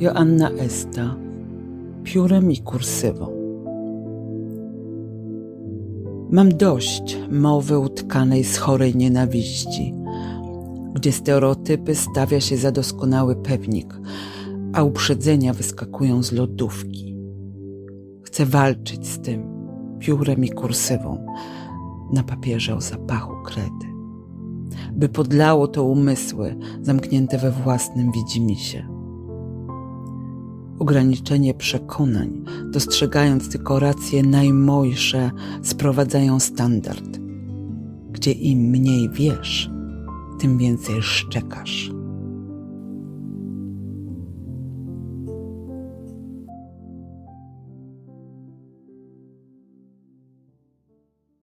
Joanna Esta, piórem i kursywą. Mam dość mowy utkanej z chorej nienawiści, gdzie stereotypy stawia się za doskonały pewnik, a uprzedzenia wyskakują z lodówki. Chcę walczyć z tym piórem i kursywą na papierze o zapachu kredy, by podlało to umysły zamknięte we własnym widzimisię. Ograniczenie przekonań, dostrzegając tylko racje najmojsze, sprowadzają standard, gdzie im mniej wiesz, tym więcej szczekasz.